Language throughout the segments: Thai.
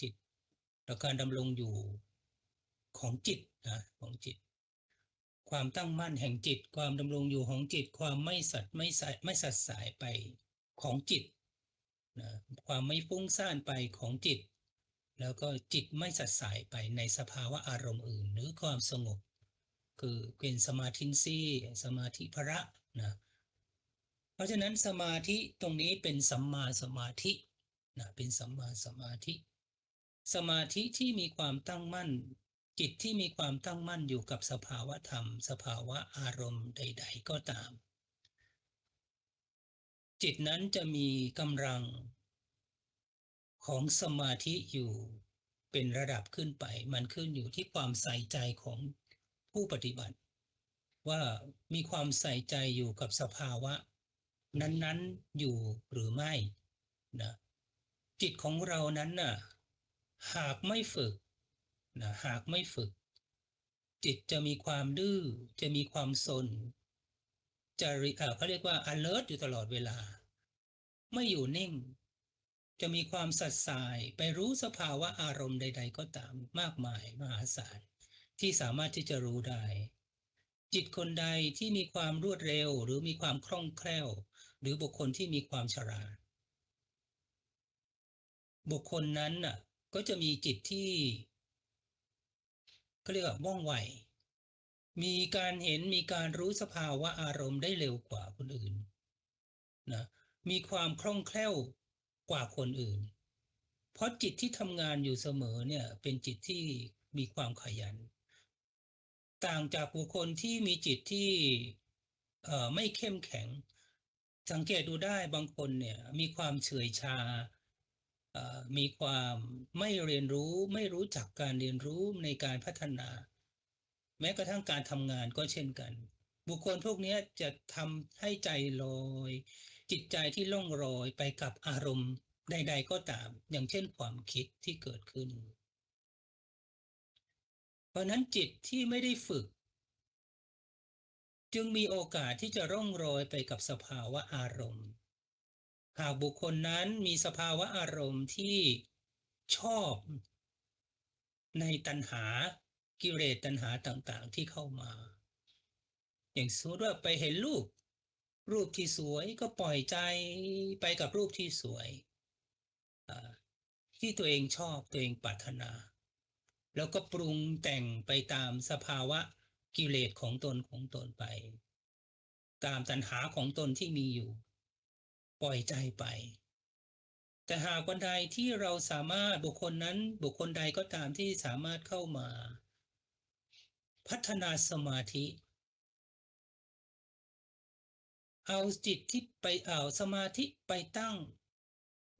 จิตและการดำรงอยู่ของจิตนะของจิต ความตั้งมั่นแห่งจิต ความดำรงอยู่ของจิต ความไม่สัตย์ไม่สายไม่สัดสายไปของจิตนะความไม่ฟุ้งซ่านไปของจิต แล้วก็จิตไม่สัดสายไปในสภาวะอารมณ์อื่น หรือความสงบ คือเป็นสมาธิซีสมาธิพระนะเพราะฉะนั้นสมาธิตรงนี้เป็นสัมมาสมาธินะเป็นสัมมาสมาธิ สมาธิที่มีความตั้งมั่น จิตที่มีความตั้งมั่นอยู่กับสภาวะธรรม สภาวะอารมณ์ใด ๆ ก็ตาม จิตนั้นจะมีกำลัง ของสมาธิอยู่เป็นระดับขึ้นไป มันขึ้นอยู่ที่ความใส่ใจของผู้ปฏิบัติ ว่ามีความใส่ใจอยู่กับสภาวะ นั้นๆอยู่หรือไม่นะจิตของเรานั้นน่ะ หากไม่ฝึกนะหากไม่ฝึก จิตจะมีความดื้อจะมีความสนจะริเอ่อเขาเรียกว่า alert อยู่ตลอดเวลา ไม่อยู่นิ่ง จะมีความสัดสายไปรู้สภาวะอารมณ์ใด ๆ ก็ตามมากมายมหาศาลที่สามารถที่จะรู้ได้ จิตคนใดที่มีความรวดเร็วหรือมีความคล่องแคล่ว หรือบุคคลที่มีความฉลาดบุคคลนั้นน่ะ ก็จะมีจิตที่เขาเรียกว่าว่องไว มีการเห็นมีการรู้สภาวะอารมณ์ได้เร็วกว่าคนอื่นนะมีความคล่องแคล่วกว่าคนอื่น เพราะจิตที่ทำงานอยู่เสมอเนี่ยเป็นจิตที่มีความขยัน ต่างจากบุคคลที่มีจิตที่ไม่เข้มแข็ง สังเกตดูได้บางคนเนี่ยมีความเฉื่อยชา มีความไม่เรียนรู้ไม่รู้จักการเรียนรู้ในการพัฒนา แม้กระทั่งการทำงานก็เช่นกัน บุคคลพวกนี้จะทำให้ใจลอยจิตใจที่ล่องลอยไปกับอารมณ์ใด ๆ ก็ตาม อย่างเช่นความคิดที่เกิดขึ้น เพราะนั้นจิตที่ไม่ได้ฝึก จึงมีโอกาสที่จะร่องรอยไปกับสภาวะอารมณ์ หากบุคคลนั้นมีสภาวะอารมณ์ที่ชอบในตัณหากิเลสตัณหาต่างๆที่เข้ามา อย่างสมมติว่าไปเห็นรูป รูปที่สวยก็ปล่อยใจไปกับรูปที่สวย ที่ตัวเองชอบตัวเองปรารถนา แล้วก็ปรุงแต่งไปตามสภาวะกิเลสของตนของตนไป ตามตัณหาของตนที่มีอยู่ ปล่อยใจไป แต่หากวันใดที่เราสามารถบุคคลนั้นบุคคลใดก็ตามที่สามารถเข้ามา พัฒนาสมาธิ เอาจิตที่ไปเอาสมาธิไปตั้ง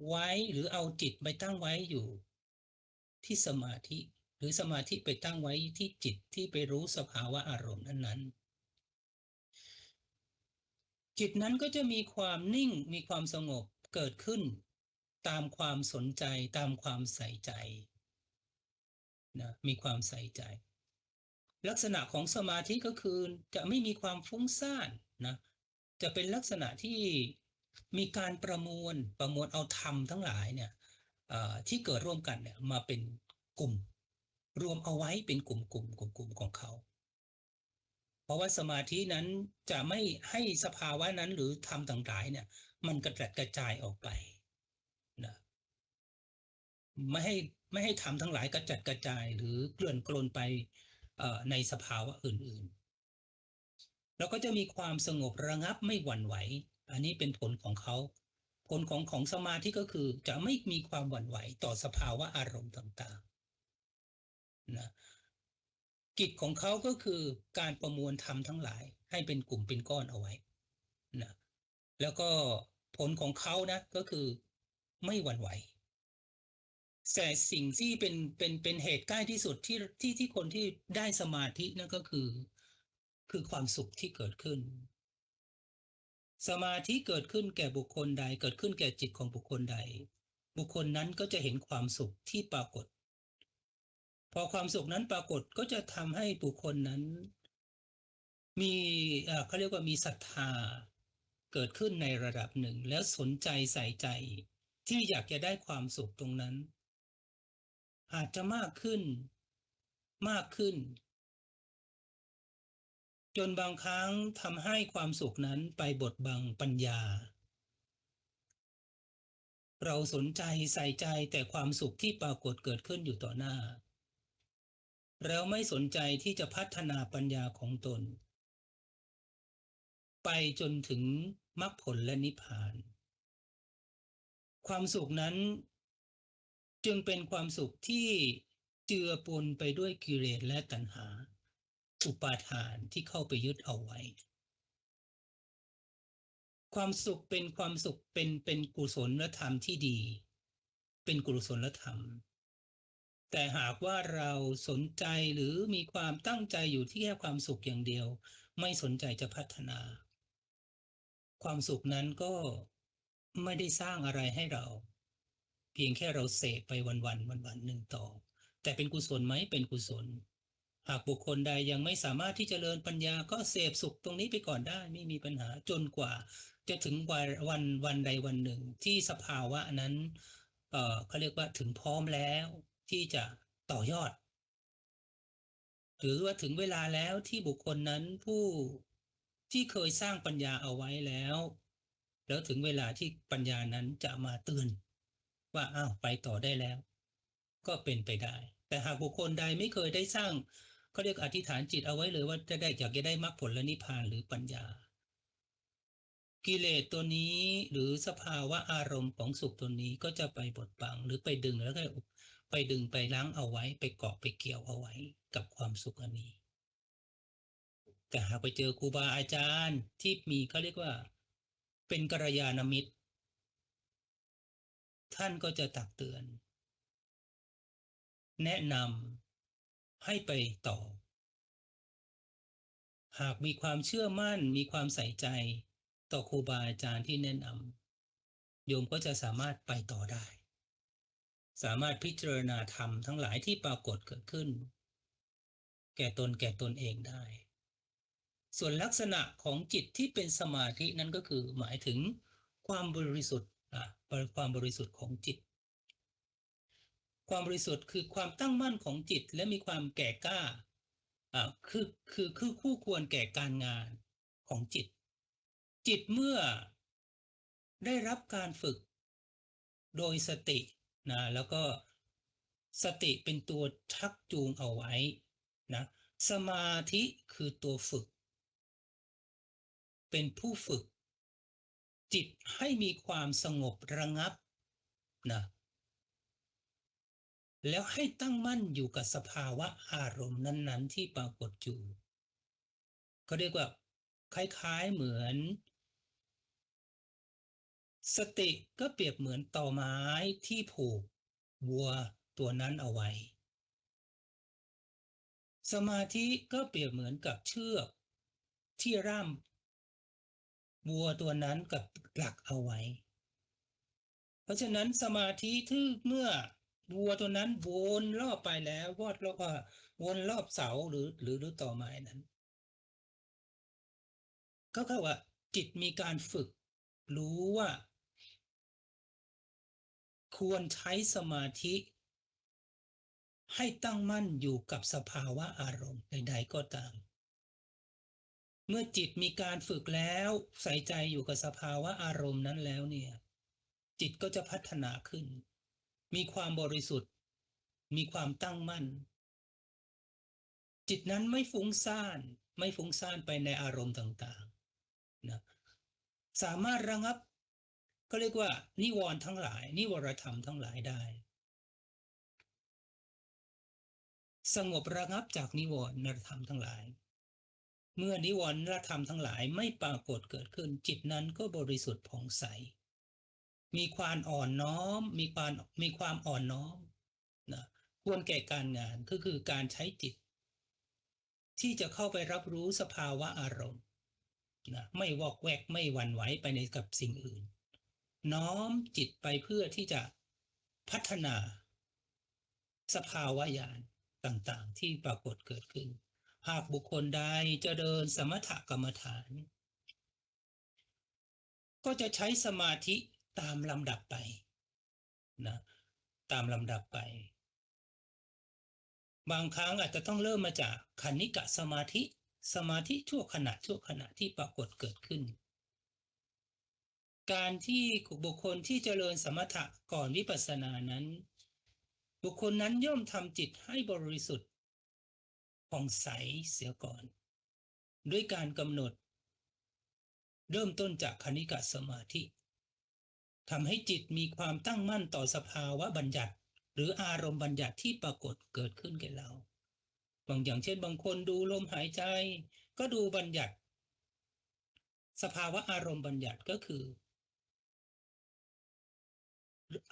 ไว้หรือเอาจิตไปตั้งไว้อยู่ ที่สมาธิหรือสมาธิไปตั้งไว้ที่จิตที่ไปรู้สภาวะอารมณ์นั้นๆ จิตนั้นก็จะมีความนิ่งมีความสงบเกิดขึ้น ตามความสนใจตามความใส่ใจนะมีความใส่ใจ ลักษณะของสมาธิก็คือจะไม่มีความฟุ้งซ่านนะจะเป็นลักษณะที่มีการประมวลประมวลเอาธรรมทั้งหลายเนี่ยที่เกิดร่วมกันเนี่ยมาเป็นกลุ่ม รวมเอาไว้เป็นกลุ่มกลุ่มกลุ่มกลุ่มของเขา เพราะว่าสมาธินั้นจะไม่ให้สภาวะนั้นหรือธรรมต่างๆเนี่ย มันกระจัดกระจายออกไปนะไม่ให้ไม่ให้ธรรมทั้งหลายกระจัดกระจายหรือเกลื่อนกลนไปในสภาวะอื่นๆ แล้วก็จะมีความสงบระงับไม่หวั่นไหว อันนี้เป็นผลของเขา ผลของของสมาธิก็คือจะไม่มีความหวั่นไหวต่อสภาวะอารมณ์ต่างๆนะ กิจของเขาก็คือการประมวลธรรมทั้งหลาย ให้เป็นกลุ่มเป็นก้อนเอาไว้นะแล้วก็ผลของเขานะก็คือไม่หวั่นไหวแต่สิ่งที่เป็นเป็นเป็นเหตุใกล้ที่สุดที่ที่ที่คนที่ได้สมาธินั่นก็คือ คือความสุขที่เกิดขึ้น สมาธิเกิดขึ้นแก่บุคคลใด เกิดขึ้นแก่จิตของบุคคลใด บุคคลนั้นก็จะเห็นความสุขที่ปรากฏ พอความสุขนั้นปรากฏก็จะทำให้บุคคลนั้น มีเขาเรียกว่ามีศรัทธาเกิดขึ้นในระดับหนึ่ง แล้วสนใจใส่ใจ ที่อยากจะได้ความสุขตรงนั้น อาจจะมากขึ้น มากขึ้น จนบางครั้งทำให้ความสุขนั้นไปบดบังปัญญา เราสนใจใส่ใจแต่ความสุขที่ปรากฏเกิดขึ้นอยู่ต่อหน้า แล้วไม่สนใจที่จะพัฒนาปัญญาของตน ไปจนถึงมรรคผลและนิพพาน ความสุขนั้นจึงเป็นความสุขที่เจือปนไปด้วยกิเลสและตัณหา อุปาทานที่เข้าไปยึดเอาไว้ ความสุขเป็นความสุขเป็นเป็นกุศลธรรมที่ดี เป็นกุศลธรรม แต่หากว่าเราสนใจหรือมีความตั้งใจอยู่ที่แค่ความสุขอย่างเดียว ไม่สนใจจะพัฒนา ความสุขนั้นก็ไม่ได้สร้างอะไรให้เรา เพียงแค่เราเสพไปวันวันวันวันหนึ่งต่อ แต่เป็นกุศลไหมเป็นกุศล หากบุคคลใดยังไม่สามารถที่จะเจริญปัญญาก็เสพสุขตรงนี้ไปก่อนได้ไม่มีปัญหาจนกว่า จะถึงวันวันวันใดวันหนึ่ง ที่สภาวะนั้นเออเขาเรียกว่าถึงพร้อมแล้ว ที่จะต่อยอด หรือว่าถึงเวลาแล้วที่บุคคลนั้นผู้ที่เคยสร้างปัญญาเอาไว้แล้ว แล้วถึงเวลาที่ปัญญานั้นจะมาเตือนว่าอ้าวไปต่อได้แล้ว ก็เป็นไปได้ แต่หากบุคคลใดไม่เคยได้สร้างเขาเรียกอธิษฐานจิตเอาไว้เลยว่าจะได้อยากจะได้มรรคผลและนิพพานหรือปัญญา กิเลสตัวนี้หรือสภาวะอารมณ์ของสุขตัวนี้ก็จะไปบดบังหรือไปดึงแล้วก็ ไปดึงไปล้างเอาไว้ ไปเกาะไปเกี่ยวเอาไว้กับความสุขอันนี้แต่หากไปเจอครูบาอาจารย์ที่มีเขาเรียกว่า เป็นกัลยาณมิตร ท่านก็จะตักเตือน แนะนำให้ไปต่อ หากมีความเชื่อมั่นมีความใส่ใจต่อครูบาอาจารย์ที่แนะนำโยมก็จะสามารถไปต่อได้ สามารถพิจารณาธรรมทั้งหลายที่ปรากฏเกิดขึ้น แก่ตนแก่ตนเองได้ ส่วนลักษณะของจิตที่เป็นสมาธินั้นก็คือหมายถึงความบริสุทธิ์อะความบริสุทธิ์ของจิต ความบริสุทธิ์คือความตั้งมั่นของจิตและมีความแก่กล้าอ่าคือคือคือคู่ควรแก่การงานของจิต จิตเมื่อได้รับการฝึก โดยสติ นะแล้วก็สติเป็นตัวชักจูงเอาไว้นะสมาธิคือตัวฝึก เป็นผู้ฝึก จิตให้มีความสงบระงับนะแล้วให้ตั้งมั่นอยู่กับสภาวะอารมณ์นั้น ๆ ที่ปรากฏอยู่เขาเรียกว่าคล้ายๆเหมือน สติก็เปรียบเหมือนต่อไม้ที่ผูกวัวตัวนั้นเอาไว้ สมาธิก็เปรียบเหมือนกับเชือก ที่ร่ามวัวตัวนั้นกับหลักเอาไว้ เพราะฉะนั้นสมาธิที่เมื่อวัวตัวนั้นวนรอบไปแล้ววอดรอบวนรอบเสาหรือหรือหรือต่อไม้นั้น ก็คือว่าจิตมีการฝึกรู้ว่า ควรใช้สมาธิ ให้ตั้งมั่นอยู่กับสภาวะอารมณ์ใด ๆ ก็ตาม เมื่อจิตมีการฝึกแล้วใส่ใจอยู่กับสภาวะอารมณ์นั้นแล้วเนี่ย จิตก็จะพัฒนาขึ้น มีความบริสุทธิ์ มีความตั้งมั่น จิตนั้นไม่ฟุ้งซ่านไม่ฟุ้งซ่านไปในอารมณ์ต่างๆนะสามารถระงับ ก็เรียกว่า นิวรณ์ทั้งหลาย นิวรธรรมทั้งหลายได้ สงบระงับจากนิวรณธรรมทั้งหลาย เมื่อนิวรณธรรมทั้งหลายไม่ปรากฏเกิดขึ้น จิตนั้นก็บริสุทธิ์ผ่องใส มีความอ่อนน้อม มีความมีความอ่อนน้อมนะควรแก่การงานก็คือการใช้จิต ที่จะเข้าไปรับรู้สภาวะอารมณ์นะไม่วอกแวกไม่หวั่นไหวไปในกับสิ่งอื่น น้อมจิตไปเพื่อที่จะพัฒนา สภาวะญาณต่างๆ ที่ปรากฏเกิดขึ้น หากบุคคลใดจะเดินสมถกรรมฐาน ก็จะใช้สมาธิตามลำดับไปนะตามลำดับไป บางครั้งอาจจะต้องเริ่มมาจากคณิกะสมาธิ สมาธิชั่วขณะชั่วขณะที่ปรากฏเกิดขึ้น การที่บุคคลที่เจริญสมถะก่อนวิปัสสนานั้น บุคคลนั้นย่อมทำจิตให้บริสุทธิ์ผ่องใสเสียก่อน ด้วยการกำหนด เริ่มต้นจากคณิกะสมาธิทำให้จิตมีความตั้งมั่นต่อสภาวะบัญญัติ หรืออารมณ์บัญญัติที่ปรากฏเกิดขึ้นแก่เราบางอย่างเช่นบางคนดูลมหายใจ ก็ดูบัญญัติ สภาวะอารมณ์บัญญัติก็คือ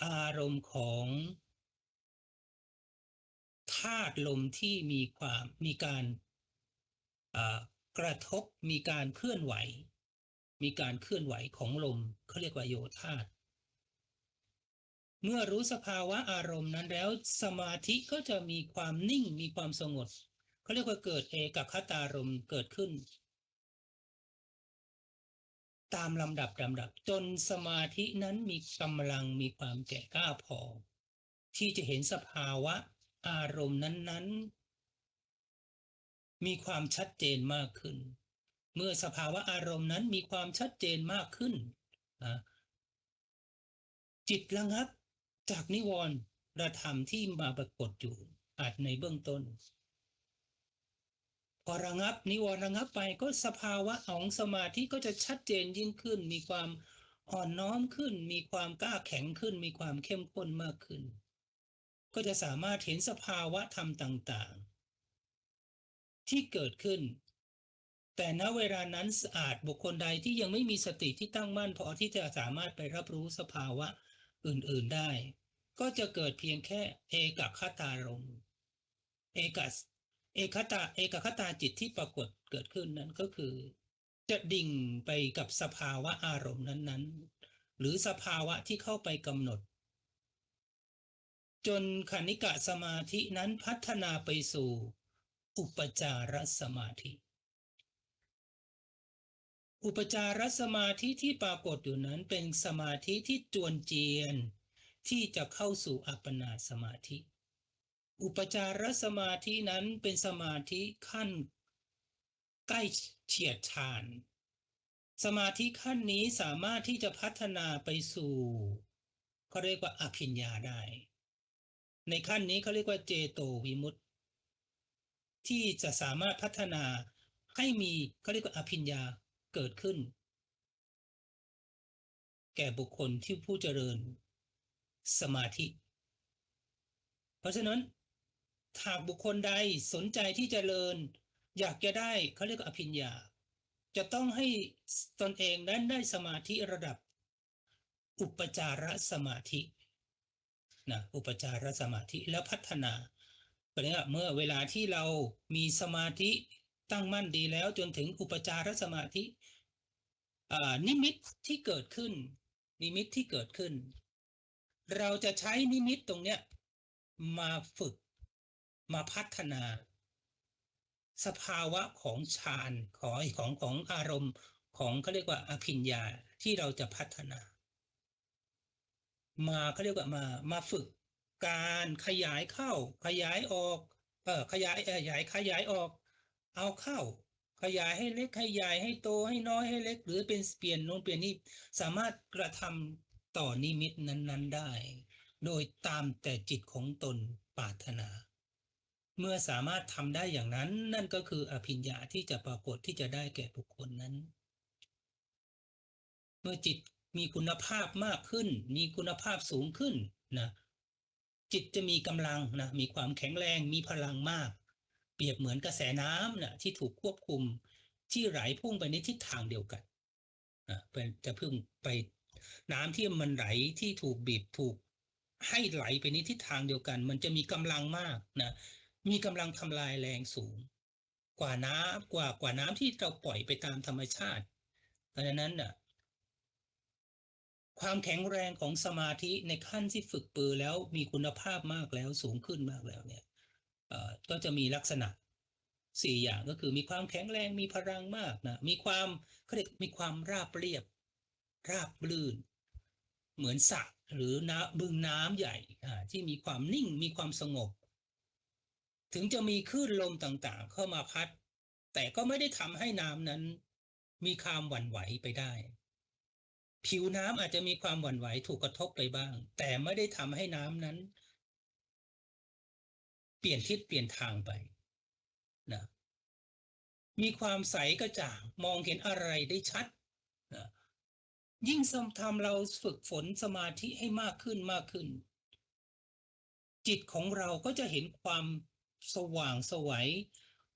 อารมณ์ของธาตุลมที่มีความมีการกระทบมีการเคลื่อนไหว มีการเคลื่อนไหวของลมเขาเรียกว่าโยธาตเมื่อรู้สภาวะอารมณ์นั้นแล้วสมาธิก็จะมีความนิ่งมีความสงบเขาเรียกว่าเกิดเอกคตารมเกิดขึ้น ตามลำดับลำดับจนสมาธินั้นมีกำลังมีความแก่กล้าพอ ที่จะเห็นสภาวะอารมณ์นั้นๆ มีความชัดเจนมากขึ้น เมื่อสภาวะอารมณ์นั้นมีความชัดเจนมากขึ้น จิตระงับจากนิวรณ์ระธรรมที่มาปรากฏอยู่อาจในเบื้องต้น พอระงับนิวรณ์ระงับไปก็สภาวะของสมาธิก็จะชัดเจนยิ่งขึ้น มีความอ่อนน้อมขึ้น มีความกล้าแข็งขึ้น มีความเข้มข้นมากขึ้น ก็จะสามารถเห็นสภาวะธรรมต่างๆ ที่เกิดขึ้น แต่ณเวลานั้นสะอาดบุคคลใดที่ยังไม่มีสติที่ตั้งมั่นพอที่จะสามารถไปรับรู้สภาวะอื่นๆได้ ก็จะเกิดเพียงแค่เอกคตารมเอก เอกตาเอกคตาจิตที่ปรากฏเกิดขึ้นนั้นก็คือ จะดิ่งไปกับสภาวะอารมณ์นั้นๆ หรือสภาวะที่เข้าไปกำหนด จนคณิกะสมาธินั้นพัฒนาไปสู่ อุปจารสมาธิ อุปจารสมาธิที่ปรากฏอยู่นั้นเป็นสมาธิที่จวนเจียนที่จะเข้าสู่อัปปนาสมาธิ อุปจารสมาธินั้นเป็นสมาธิขั้น ใกล้เฉียดชานสมาธิขั้นนี้สามารถที่จะพัฒนาไปสู่เขาเรียกว่าอภิญญาได้ ในขั้นนี้เขาเรียกว่าเจโตวิมุตติ ที่จะสามารถพัฒนาให้มีเขาเรียกว่าอภิญญาเกิดขึ้น แก่บุคคลที่ผู้เจริญสมาธิ เพราะฉะนั้น หากบุคคลใดสนใจที่จเจริญ อยากจะได้เขาเรียกว่าอภิญญา จะต้องให้ตนเองนั้นได้สมาธิระดับ อุปจารสมาธินะอุปจารสมาธิแล้วพัฒนาเพราะนี้เมื่อเวลาที่เรามีสมาธิตั้งมั่นดีแล้วจนถึงอุปจารสมาธินิมิตที่เกิดขึ้น นิมิตที่เกิดขึ้น เราจะใช้นิมิตตรงเนี้ยมาฝึก มาพัฒนา สภาวะของฌานของของของอารมณ์ของเขาเรียกว่าอภิญญาที่เราจะพัฒนา มาเขาเรียกว่ามามาฝึกการขยายเข้า ขยายออกเออขยายขยายขยายออก เอาเข้า ขยายให้เล็กให้ใหญ่ให้โตให้น้อยให้เล็ก หรือเป็นเปลี่ยนโน้นเปลี่ยนนี่สามารถกระทำต่อนิมิตนั้น ๆได้ โดยตามแต่จิตของตนปรารถนา เมื่อสามารถทำได้อย่างนั้น นั่นก็คืออภิญญาที่จะปรากฏที่จะได้แก่บุคคลนั้น เมื่อจิตมีคุณภาพมากขึ้น มีคุณภาพสูงขึ้นนะจิตจะมีกำลังนะมีความแข็งแรงมีพลังมาก เปรียบเหมือนกระแสน้ำนะที่ถูกควบคุมที่ไหลพุ่งไปในทิศทางเดียวกันนะเป็นจะพึ่งไปน้ำที่มันไหลที่ถูกบีบถูกให้ไหลไปในทิศทางเดียวกัน มันจะมีกำลังมากนะ มีกำลังทำลายแรงสูง กว่าน้ำกว่ากว่าน้ำที่เราปล่อยไปตามธรรมชาติเพราะฉะนั้นน่ะความแข็งแรงของสมาธิในขั้นที่ฝึกปือแล้วมีคุณภาพมากแล้วสูงขึ้นมากแล้วเนี่ยก็จะมีลักษณะสี่อย่างก็คือมีความแข็งแรงมีพลังมากนะมีความเขาเรียกมีความราบเรียบ ราบลื่น เหมือนสระหรือน้ำบึงน้ำใหญ่ที่มีความนิ่งมีความสงบ ถึงจะมีคลื่นลมต่างๆ เข้ามาพัด แต่ก็ไม่ได้ทำให้น้ำนั้น มีความหวั่นไหวไปได้ ผิวน้ำอาจจะมีความหวั่นไหวถูกกระทบไปบ้าง แต่ไม่ได้ทำให้น้ำนั้น เปลี่ยนทิศเปลี่ยนทางไปนะมีความใสกระจ่างมองเห็นอะไรได้ชัดนะยิ่งสมทำเราฝึกฝนสมาธิให้มากขึ้นมากขึ้น จิตของเราก็จะเห็นความ สว่างสวัย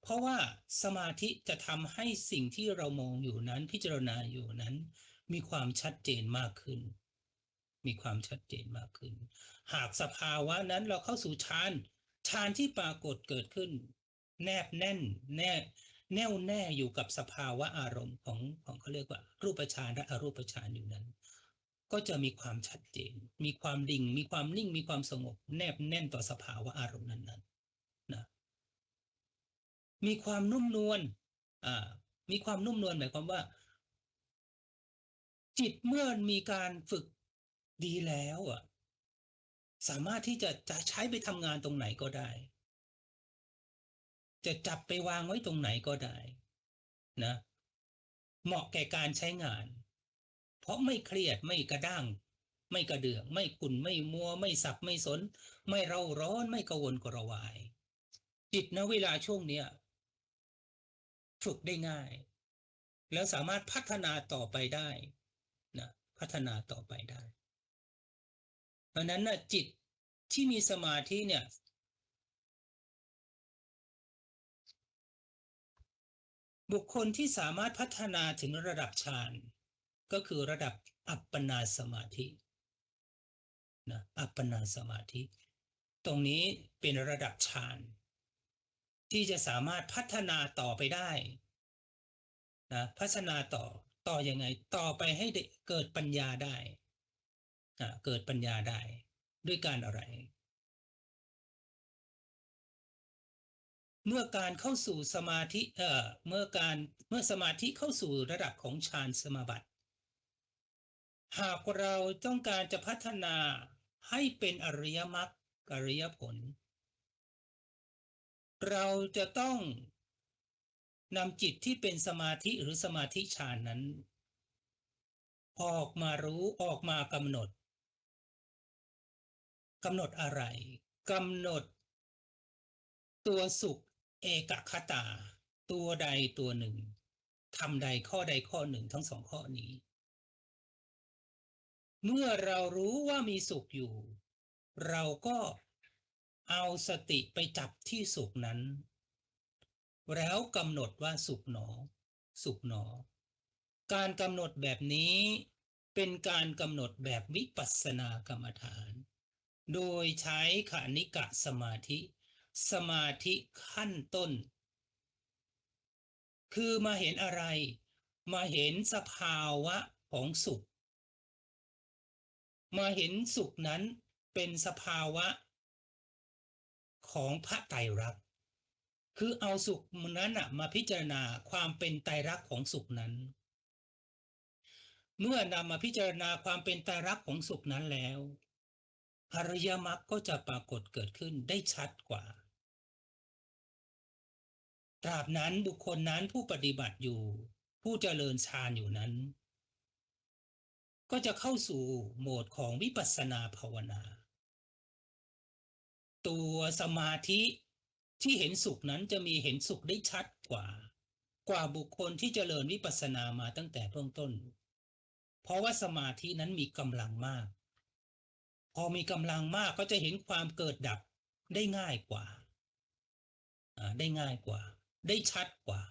เพราะว่าสมาธิจะทำให้สิ่งที่เรามองอยู่นั้นพิจารณาอยู่นั้น มีความชัดเจนมากขึ้น มีความชัดเจนมากขึ้น หากสภาวะนั้นเราเข้าสู่ฌานฌานที่ปรากฏเกิดขึ้น แนบแน่นแนบแน่วแน่อยู่กับสภาวะอารมณ์ของของเขาเรียกว่า รูปฌานและอรูปฌานอยู่นั้น ก็จะมีความชัดเจน มีความดิ่ง มีความนิ่ง มีความสงบ แนบแน่นต่อสภาวะอารมณ์นั้นๆ มีความนุ่มนวลอ่ามีความนุ่มนวลหมายความว่า จิตเมื่อมีการฝึกดีแล้วอะ สามารถที่จะจะใช้ไปทำงานตรงไหนก็ได้ จะจับไปวางไว้ตรงไหนก็ได้นะ เหมาะแก่การใช้งาน เพราะไม่เครียดไม่กระด้าง ไม่กระเดือง ไม่ขุ่นไม่มัว ไม่สับไม่สน ไม่เร่าร้อนไม่กระวนกระวาย จิตนะเวลาช่วงเนี้ย ฝึกได้ง่าย แล้วสามารถพัฒนาต่อไปได้นะพัฒนาต่อไปได้ เพราะนั้นนะจิตที่มีสมาธิเนี่ยบุคคลที่สามารถพัฒนาถึงระดับฌานก็คือระดับอัปปนาสมาธินะอัปปนาสมาธิ ตรงนี้เป็นระดับฌาน ที่จะสามารถพัฒนาต่อไปได้นะพัฒนาต่อต่ออยังไง ต่อไปให้เกิดปัญญาได้นะเกิดปัญญาได้ด้วยการอะไร เมื่อการเข้าสู่สมาธิเอ่อเมื่อการเมื่อสมาธิเข้าสู่ระดับของฌานสมาบัติ หากเราต้องการจะพัฒนาให้เป็นอริยมรรคอริยผล เราจะต้องนำจิตที่เป็นสมาธิหรือสมาธิฌานนั้น ออกมารู้ออกมากำหนดกำหนดอะไรกำหนด ตัวสุขเอกคตา ตัวใดตัวหนึ่งทำใดข้อใดข้อหนึ่งทั้งสองข้อนี้ เมื่อเรารู้ว่ามีสุขอยู่ เราก็ เอาสติไปจับที่สุขนั้น แล้วกำหนดว่าสุขหนอ สุขหนอ การกำหนดแบบนี้เป็นการกำหนดแบบวิปัสสนากรรมฐาน โดยใช้ขานิกะสมาธิ สมาธิขั้นต้น คือมาเห็นอะไร มาเห็นสภาวะของสุข มาเห็นสุขนั้นเป็นสภาวะ ของพระไตรลักษณ์คือเอาสุขนั้นมาพิจารณาความเป็นไตรลักษณ์ของสุขนั้น เมื่อนำมาพิจารณาความเป็นไตรลักษณ์ของสุขนั้นแล้วอริยมรรคก็จะปรากฏเกิดขึ้นได้ชัดกว่า ตราบนั้นบุคคลนั้นผู้ปฏิบัติอยู่ ผู้เจริญฌานอยู่นั้น ก็จะเข้าสู่โหมดของวิปัสสนาภาวนา ตัวสมาธิที่เห็นสุขนั้นจะมีเห็นสุขได้ชัดกว่า กว่าบุคคลที่เจริญวิปัสสนามาตั้งแต่เบื้องต้น เพราะว่าสมาธินั้นมีกำลังมาก พอมีกำลังมากก็จะเห็นความเกิดดับได้ง่ายกว่า ได้ง่ายกว่า ได้ชัดกว่า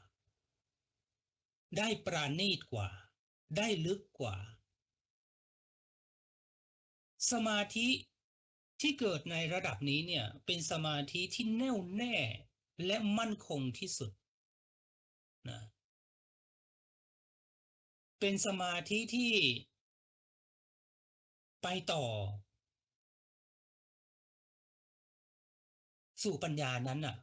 ได้ปราณีตกว่า ได้ลึกกว่า สมาธิ ที่เกิดในระดับนี้เนี่ยเป็นสมาธิที่แน่วแน่และมั่นคงที่สุดนะเป็นสมาธิที่ไปต่อ สู่ปัญญานั้นน่ะ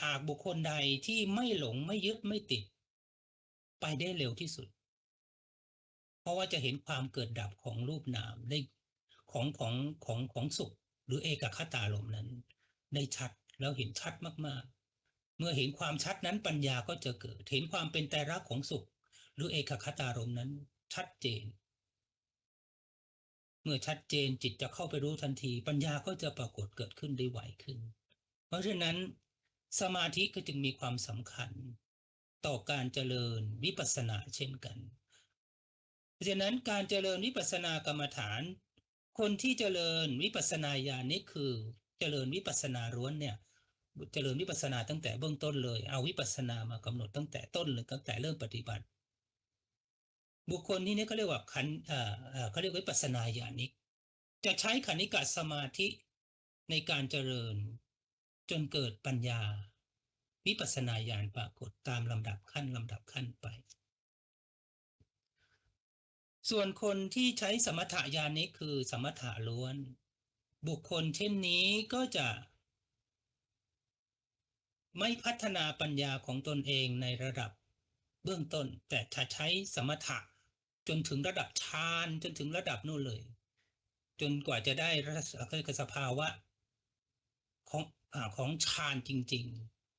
หากบุคคลใดที่ไม่หลงไม่ยึดไม่ติด ไปได้เร็วที่สุด เพราะว่าจะเห็นความเกิดดับของรูปนามได้ ของของของของสุข หรือเอกคตารมนั้น ได้ชัดแล้วเห็นชัดมากๆ เมื่อเห็นความชัดนั้นปัญญาก็จะเกิด เห็นความเป็นไตรลักของสุข หรือเอกคตารมนั้น ชัดเจน เมื่อชัดเจนจิตจะเข้าไปรู้ทันที ปัญญาก็จะปรากฏเกิดขึ้นได้ไวขึ้น เพราะฉะนั้น สมาธิก็จึงมีความสำคัญ ต่อการเจริญวิปัสสนาเช่นกัน เพราะฉะนั้นการเจริญวิปัสสนากรรมฐาน คนที่เจริญวิปัสนาญาณนี่คือเจริญวิปัสนาล้วนเนี่ย เจริญวิปัสนาตั้งแต่เบื้องต้นเลย เอาวิปัสสนามากำหนดตั้งแต่ต้นเลยตั้งแต่เริ่มปฏิบัติ บุคคลที่นี้เขาเรียกว่าขันเอ่อเอ่อเขาเรียกว่าวิปัสนาญาณิก จะใช้ขันิกะสมาธิในการเจริญจนเกิดปัญญา วิปัสสนาญาณปรากฏตามลำดับขั้นลำดับขั้นไป ส่วนคนที่ใช้สมถะญาณนี้คือสมถะล้วน บุคคลเช่นนี้ก็จะ ไม่พัฒนาปัญญาของตนเองในระดับเบื้องต้น แต่ถ้าใช้สมถะจนถึงระดับฌานจนถึงระดับนู่นเลย จนกว่าจะได้รัศกสภาวะของอของฌานจริง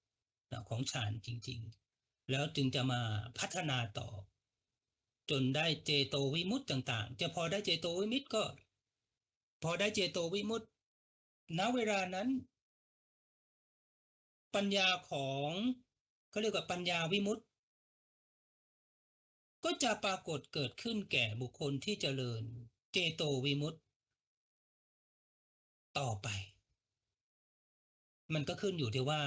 ๆของฌานจริง ๆ แล้วจึงจะมาพัฒนาต่อ จนได้เจโตวิมุตต์ต่าง ๆ จะพอได้เจโตวิมุตต์ก็ พอได้เจโตวิมุตต์ณเวลานั้น ปัญญาของเขาเรียกว่าปัญญาวิมุตต์ก็จะปรากฏเกิดขึ้นแก่บุคคลที่เจริญ เจโตวิมุตต์ต่อไป มันก็ขึ้นอยู่ที่ว่า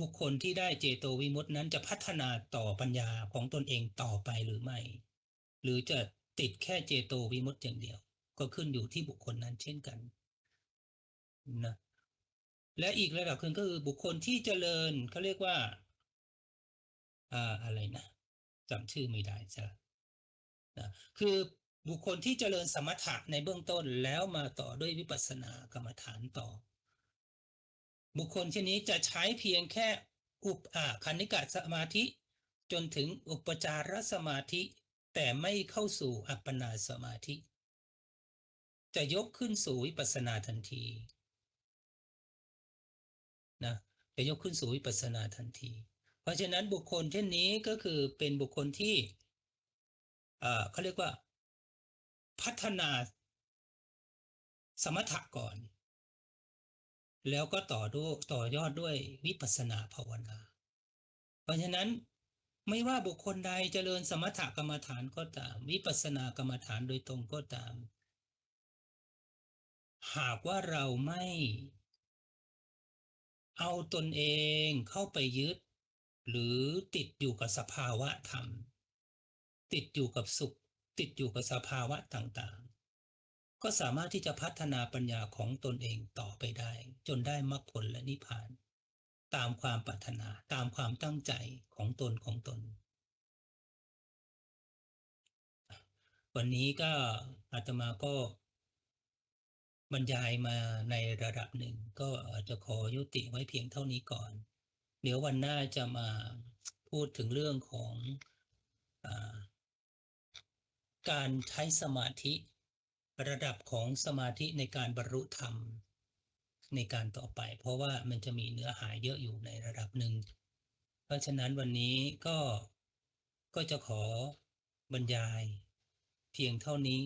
บุคคลที่ได้เจโตวิมุตตินั้นจะพัฒนาต่อปัญญาของตนเองต่อไปหรือไม่ รือจะติดแค่เจโตวิมุตติอย่างเดียว ก็ขึ้นอยู่ที่บุคคลนั้นเช่นกันนะและอีกระดับหนึ่งก็คือบุคคลที่เจริญเขาเรียกว่าอ่าอะไรนะจำชื่อไม่ได้จ้ะนะคือบุคคลที่เจริญสมถะในเบื้องต้นแล้วมาต่อด้วยวิปัสสนากรรมฐานต่อ บุคคลเช่นนี้จะใช้เพียงแค่อุปอาคณิกะสมาธิ จนถึงอุปจารสมาธิ แต่ไม่เข้าสู่อัปปนาสมาธิ จะยกขึ้นสู่วิปัสสนาทันทีนะจะยกขึ้นสู่วิปัสสนาทันที เพราะฉะนั้นบุคคลเช่นนี้ก็คือเป็นบุคคลที่เขาเรียกว่า พัฒนาสมถะก่อน แล้วก็ต่อด้วยต่อยอดด้วยวิปัสสนาภาวนา เพราะฉะนั้น ไม่ว่าบุคคลใดเจริญสมถกรรมฐานก็ตาม วิปัสสนากรรมฐานโดยตรงก็ตาม หากว่าเราไม่ เอาตนเองเข้าไปยึด หรือติดอยู่กับสภาวะธรรม ติดอยู่กับสุข ติดอยู่กับสภาวะต่างๆ ก็สามารถที่จะพัฒนาปัญญาของตนเองต่อไปได้ จนได้มรรคผลและนิพพาน ตามความปรารถนาตามความตั้งใจของตนของตน วันนี้ก็อาตมาก็บรรยายมาในระดับหนึ่ง ก็จะขอยุติไว้เพียงเท่านี้ก่อน เดี๋ยววันหน้าจะมาพูดถึงเรื่องของอการใช้สมาธิ ระดับของสมาธิในการบรรลุธรรม ในการต่อไป เพราะว่ามันจะมีเนื้อหาเยอะอยู่ในระดับหนึ่ง เพราะฉะนั้นวันนี้ก็ก็จะขอบรรยาย เพียงเท่านี้